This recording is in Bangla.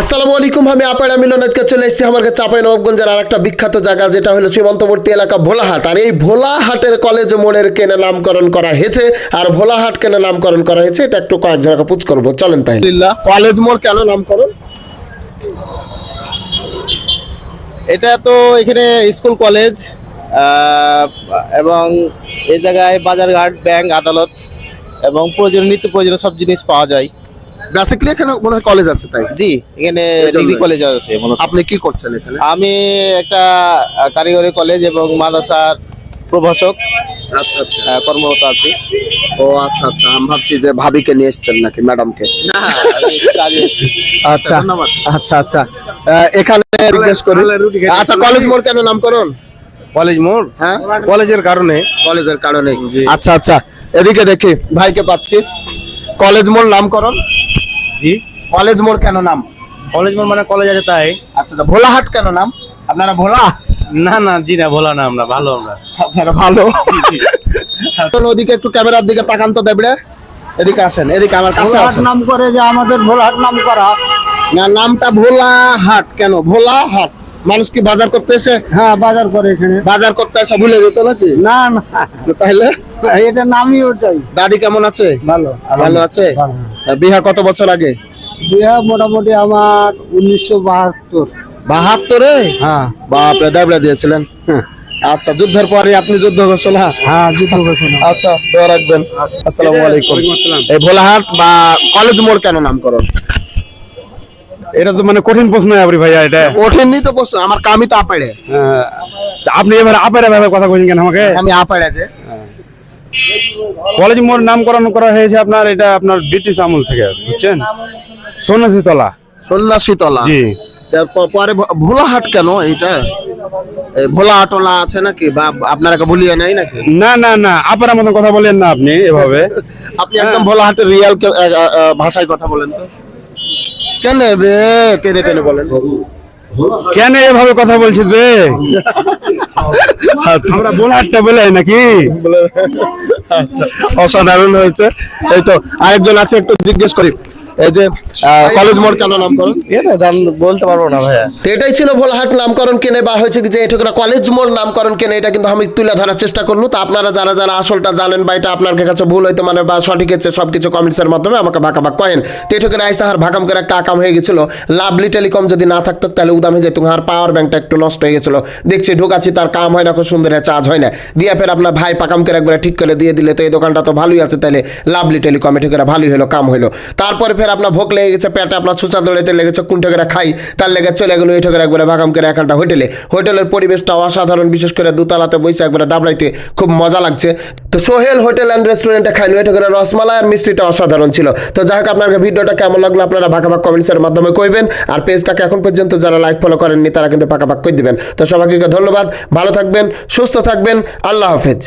আসসালামু আলাইকুম আমি আপাড়া মিলন আজকে চলে এসেছি আমার কাছে চাপাই নবাবগঞ্জের আর একটা বিখ্যাত জায়গা, যেটা হলো সীমান্তবর্তী এলাকা ভোলাহাট। আর এই ভোলাহাটের কলেজ মোড়ের কেনে নামকরণ করা হয়েছে, আর ভোলাহাট কেনে নামকরণ করা হয়েছে, এটা একটু কয়েক জায়গা পুজ করব। চলেন তাই কলেজ মোড় কেন নামকরণ? এটা তো এখানে স্কুল কলেজ এবং এই জায়গায় বাজারঘাট, ব্যাংক, আদালত এবং প্রয়োজনীয়, নিত্য প্রয়োজনীয় সব জিনিস পাওয়া যায়। বেসিক্যালি এখানে মনে হয় কলেজ আছে তাই? জি এখানে ডিগ্রি কলেজ আছে আপনি কি করছেন এখানে? আমি একটা কারিগরি কলেজ এবং মাদ্রাসার প্রভাষক আচ্ছা আচ্ছা। কর্মরত আছি। ও আচ্ছা আচ্ছা। আমি ভাবছি যে ভাবিকে নিয়ে এসছেন নাকি ম্যাডামকে আচ্ছা ধন্যবাদ। আচ্ছা আচ্ছা। আহ, এখানে জিজ্ঞেস করি। আচ্ছা কলেজ মোড় কেন নামকরণ? কলেজ মোড়? হ্যাঁ। কলেজের কারণে। কলেজের কারণে আচ্ছা আচ্ছা। এদিকে দেখি ভাইকে পাচ্ছি। কলেজ মোড় নামকরণ? জি। কলেজ মোড় কেন নাম? কলেজ মোড় মানে কলেজ আছে তাই। আচ্ছা আচ্ছা ভোলাহাট কেন নাম? আপনারা ভোলা? না না জি না ভোলা না আমরা ভালো আমরা। আপনারা ভালো। ওদিকে একটু ক্যামেরার দিকে তাকান তো দেবড়ে। এদিকে আসেন এদিকে আমার কাছে আসেন। নাম করে যে আমাদের ভোলাহাট নাম করা। না নামটা ভোলাহাট কেন? ভোলাহাট। মানুষ কি বাজার করতে এসে? হ্যাঁ বাজার করে এখানে। বাজার করতে এসে ভুলে যেত নাকি? না না। তাহলে? এটা নামই ওটাই। দাদি কেমন আছে? ভালো ভালো আছে? বিহা কত বছর আগে? বিয়া মোটামুটি আমার উনিশশো বাহাত্তর। বাহাত্তরে? হ্যাঁ। বাপরে দাবড়া দিয়েছিলেন। হ্যাঁ। আচ্ছা যুদ্ধের পরে আপনি যুদ্ধ ঘোষণা? হ্যাঁ যুদ্ধ ঘোষণা। আচ্ছা দোয়া রাখবেন। আসসালামু আলাইকুম। এই ভোলাহাট বা কলেজ মোড় কেন নাম নামকরণ? এটা তো মানে কঠিন প্রশ্ন আপনি ভাইয়া এটা। কঠিনই তো প্রশ্ন আমার কামই তো আপাড়ে। আপনি এবার আপের ভাবে কথা বলছেন কেন আমাকে? আমি আপাড়ে যে কলেজ মোড় নামকরণ করা হয়েছে আপনার এটা আপনার ব্রিটিশ আমল থেকে বুঝছেন? সন্ন্যাসী তলা। সন্ন্যাসী তলা। জি। পরে ভোলাহাট কেন এইটা? এই ভোলাহাটলা আছে নাকি? বা আপনারা কে ভুলিয়ে নাই নাকি? না না না আপনার মতন কথা বলেন না আপনি এভাবে। আপনি একদম ভোলাহাটের রিয়াল ভাষায় কথা বলেন তো। কেন বে? টেনে টেনে বলেন। কেন এভাবে কথা বলছিস বে? আচ্ছা আমরা বোলারটা বলে নাকি? আচ্ছা অসাধারণ হয়েছে। এই তো, আরেকজন আছে, একটু জিজ্ঞেস করি। এই যে কলেজ মোড় কেন নামকরণ? এটা জান বলতে পারব না ভাইয়া। তো এটাই ছিল ভোলাহাট নামকরণ কেনে বা হয়েছে যে এটুকুরা কলেজ মোড় নামকরণ কেনে এটা কিন্তু আমি তুলে ধরার চেষ্টা করব তো আপনারা যারা যারা আসলটা জানেন বা এটা আপনার কাছে ভুল হইতে মানে বা সঠিক হচ্ছে সব কিছু কমেন্টসের মাধ্যমে আমাকে ভাকা ভাগ কয়েন। তো আইসা আর ভাকাম করে একটা আকাম হয়ে গেছিল। লাভলি টেলিকম যদি না থাকতো তাহলে উদাম হয়ে যেত আর পাওয়ার ব্যাংকটা একটু নষ্ট হয়ে গেছিল। দেখছি ঢোকাচ্ছি তার কাম হয় না খুব সুন্দর চার্জ হয় না। দিয়ে ফের আপনার ভাই পাকাম করে একবার ঠিক করে দিয়ে দিলে তো এই দোকানটা তো ভালোই আছে তাহলে লাভলি টেলিকম এটুকু ভালোই হলো কাম হলো। তারপরে ফের আপনার ভোগ লেগে গেছে পেটে আপনার ছুচা দৌড়াইতে লেগেছে, কোন করে খাই, তার লেগে চলে গেলো এই ঠেকে একবারে ভাগাম করে এখানটা হোটেলে। হোটেলের পরিবেশটা অসাধারণ, বিশেষ করে দুতলাতে বসে একবারে দাবড়াইতে খুব মজা লাগছে। তো সোহেল হোটেল অ্যান্ড রেস্টুরেন্টে খাইলো এটা করে রসমালাই আর মিষ্টিটা অসাধারণ ছিল। তো যাই হোক, আপনার ভিডিওটা কেমন লাগল আপনারা ভাগ ভাগ কমেন্টসের মাধ্যমে কইবেন। আর পেজটাকে এখন পর্যন্ত যারা লাইক ফলো করেননি, তারা কিন্তু পাকা পাক করে দিবেন। তো সবাইকে ধন্যবাদ, ভালো থাকবেন, সুস্থ থাকবেন, আল্লাহ হাফেজ।